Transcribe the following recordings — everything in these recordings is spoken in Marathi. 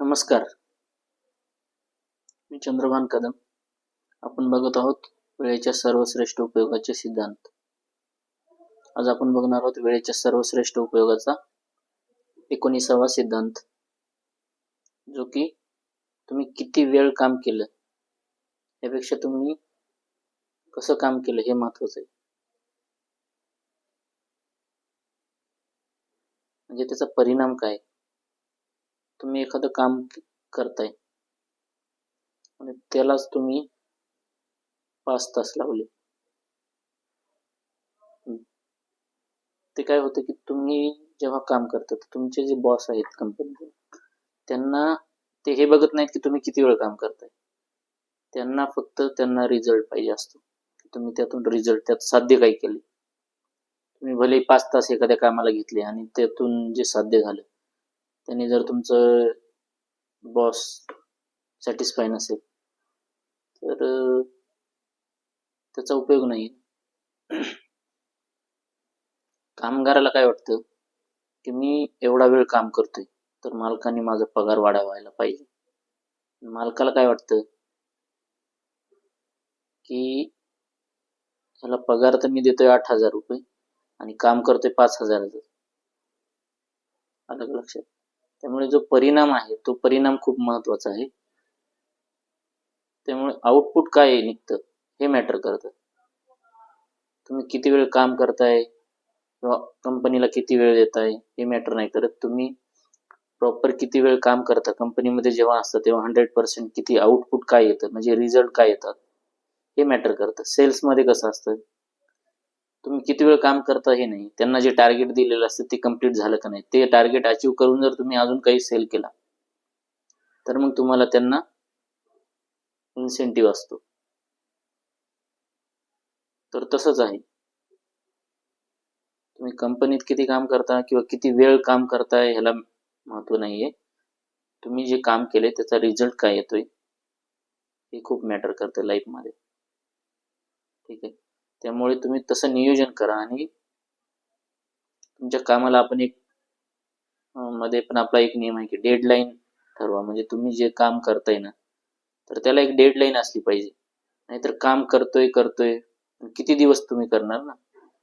नमस्कार. मी चंद्रभान कदम. आपण बघत आहोत वेळेच्या सर्वश्रेष्ठ उपयोगाचे सिद्धांत. आज आपण बघणार आहोत वेळेच्या सर्वश्रेष्ठ उपयोगाचा एकोणीसावा सिद्धांत. जो की तुम्ही किती वेळ काम केलं यापेक्षा तुम्ही कसं काम केलं हे महत्वाचं आहे. म्हणजे त्याचा परिणाम काय तुम्ही एखादं काम करताय. आणि त्यालाच तुम्ही पाच तास लावले. ते काय होतं की तुम्ही जेव्हा काम करता तर तुमचे जे बॉस आहेत कंपनीचे त्यांना ते हे बघत नाहीत की तुम्ही किती वेळ काम करताय. त्यांना फक्त त्यांना रिझल्ट पाहिजे असतो. की तुम्ही त्यातून रिझल्ट त्यात साध्य काय केले. तुम्ही भले पाच तास एखाद्या कामाला घेतले आणि त्यातून जे साध्य झालं त्यांनी जर तुमचं बॉस सॅटिस्फाय नसेल तर त्याचा उपयोग नाही. कामगाराला काय वाटतं? की मी एवढा वेळ काम करतोय तर मालकाने माझा पगार वाढवायला पाहिजे. मालकाला काय वाटतं? की त्याला पगार तर मी देतोय आठ हजार रुपये आणि काम करतोय पाच हजाराचं. आलं लक्षात? त्यामुळे जो परिणाम आहे तो परिणाम खूप महत्त्वाचा आहे. त्यामुळे आउटपुट काय निघतं हे मॅटर करतं. तुम्ही किती वेळ काम करताय किंवा कंपनीला किती वेळ देताय हे मॅटर नाही करत. तुम्ही प्रॉपर किती वेळ काम करता कंपनीमध्ये जेव्हा असतं तेव्हा हंड्रेड पर्सेंट किती आउटपुट काय येतं म्हणजे रिझल्ट काय येतात हे मॅटर करतं. सेल्समध्ये कसं असतं? तुम्ही किती वेळ काम करता हे नाही. त्यांना जे टार्गेट दिलेलं असतं ते कंप्लीट झालं का नाही ते टार्गेट अचीव करून जर तुम्ही अजून काही सेल केला तर मग तुम्हाला त्यांना इन्सेंटिव्ह असतो. तर तसंच आहे. तुम्ही कंपनीत किती काम करता किंवा किती वेळ काम करताय ह्याला महत्त्व नाहीये. तुम्ही जे काम केले त्याचा रिझल्ट काय येतोय हे खूप मॅटर करतं लाईफमध्ये ठीक आहे? त्यामुळे तुम्ही तसं नियोजन करा आणि तुमच्या कामाला आपण एक मध्ये पण आपला एक नियम आहे की डेडलाईन ठरवा. म्हणजे तुम्ही जे काम करताय ना तर त्याला एक डेडलाईन असली पाहिजे. नाहीतर काम करतोय करतोय किती दिवस तुम्ही करणार ना?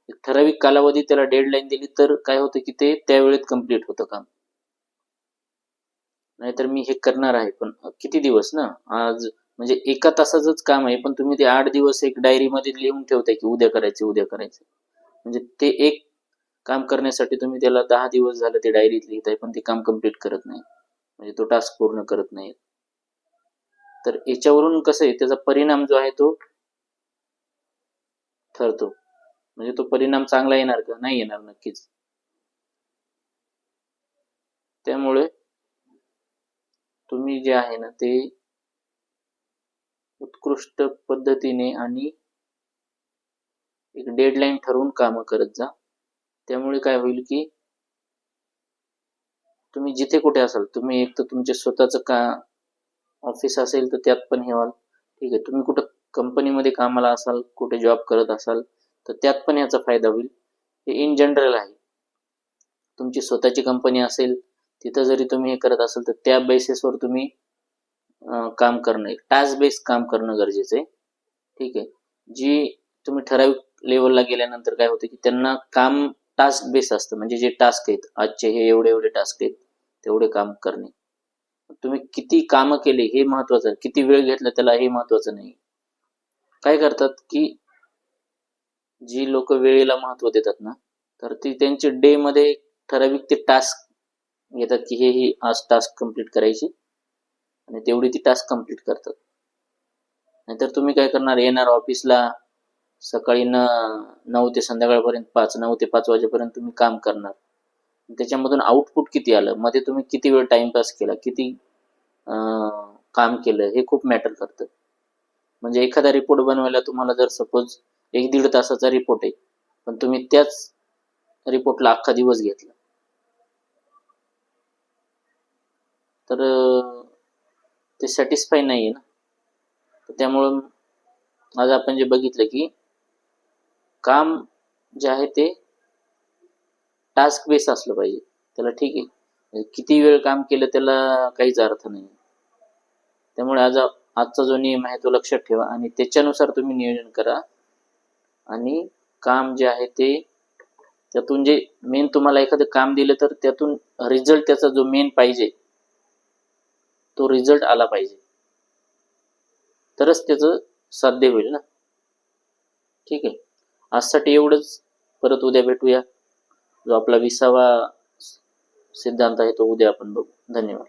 एक ठराविक कालावधी त्याला डेडलाईन दिली तर काय होतं की ते त्यावेळेत कंप्लीट होतं काम. नाहीतर मी हे करणार आहे पण किती दिवस ना? आज म्हणजे एका तासाचंच काम आहे पण तुम्ही ते आठ दिवस एक डायरी मध्ये लिहून ठेवताय की उद्या करायचे उद्या करायचे. म्हणजे ते एक काम करण्यासाठी तुम्ही त्याला दहा दिवस झालं ते डायरीत लिहिताय पण ते काम कंप्लीट करत नाही. म्हणजे तो टास्क पूर्ण करत नाही. तर याच्यावरून कसं आहे त्याचा परिणाम जो आहे तो ठरतो. म्हणजे तो परिणाम चांगला येणार का? नाही येणार नक्कीच. त्यामुळे तुम्ही जे आहे ना ते उत्कृष्ट पद्धतीने आणि एक डेडलाईन ठरवून कामं करत जा. त्यामुळे काय होईल की तुम्ही जिथे कुठे असाल तुम्ही एक तर तुमचे स्वतःचं का ऑफिस असेल तर त्यात पण हे व्हाल. ठीक आहे तुम्ही कुठं कंपनीमध्ये कामाला असाल कुठे जॉब करत असाल तर त्यात पण याचा फायदा होईल. हे इन जनरल आहे. तुमची स्वतःची कंपनी असेल तिथं जरी तुम्ही हे करत असाल तर त्या बेसिसवर तुम्ही काम करणं टास्क बेस काम करणं गरजेचं आहे. ठीक आहे. जी तुम्ही ठराविक लेवलला गेल्यानंतर काय होतं की त्यांना काम टास्क बेस असतं. म्हणजे जे टास्क आहेत आजचे हे एवढे एवढे टास्क आहेत तेवढे काम करणे. तुम्ही किती कामं केले हे महत्वाचं किती वेळ घेतला त्याला हे महत्वाचं नाही. काय करतात की जी लोक वेळेला महत्त्व देतात ना तर ती त्यांचे डे मध्ये ठराविक ते टास्क घेतात की हे ही आज टास्क कंप्लीट करायची. आणि तेवढी ती टास्क कंप्लीट करतात. नाहीतर तुम्ही काय करणार येणार ऑफिसला सकाळी न नऊ ते संध्याकाळपर्यंत पाच नऊ ते पाच वाजेपर्यंत तुम्ही काम करणार. त्याच्यामधून आउटपुट किती आलं मध्ये तुम्ही किती वेळ टाइमपास केला किती आ, काम केलं हे खूप मॅटर करतं. म्हणजे एखादा रिपोर्ट बनवायला तुम्हाला जर सपोज एक दीड तासाचा रिपोर्ट आहे पण तुम्ही त्याच रिपोर्टला अख्खा दिवस घेतला. तर ते सॅटिस्फाय नाही आहे ना. तर त्यामुळं आज आपण जे बघितलं की काम जे आहे ते टास्क बेस असलं पाहिजे. त्याला ठीक आहे. म्हणजे किती वेळ काम केलं त्याला काहीच अर्थ नाही त्यामुळे आज आजचा जो नियम आहे तो लक्षात ठेवा आणि त्याच्यानुसार तुम्ही नियोजन करा. आणि काम जे आहे ते त्यातून जे मेन तुम्हाला एखादं काम दिलं तर त्यातून रिझल्ट त्याचा जो मेन पाहिजे तो रिझल्ट आला पाहिजे. तरच त्याचं साध्य होईल ना. ठीक आहे. आजसाठी एवढंच. परत उद्या भेटूया. जो आपला विसावा सिद्धांत आहे तो उद्या आपण बघू. धन्यवाद.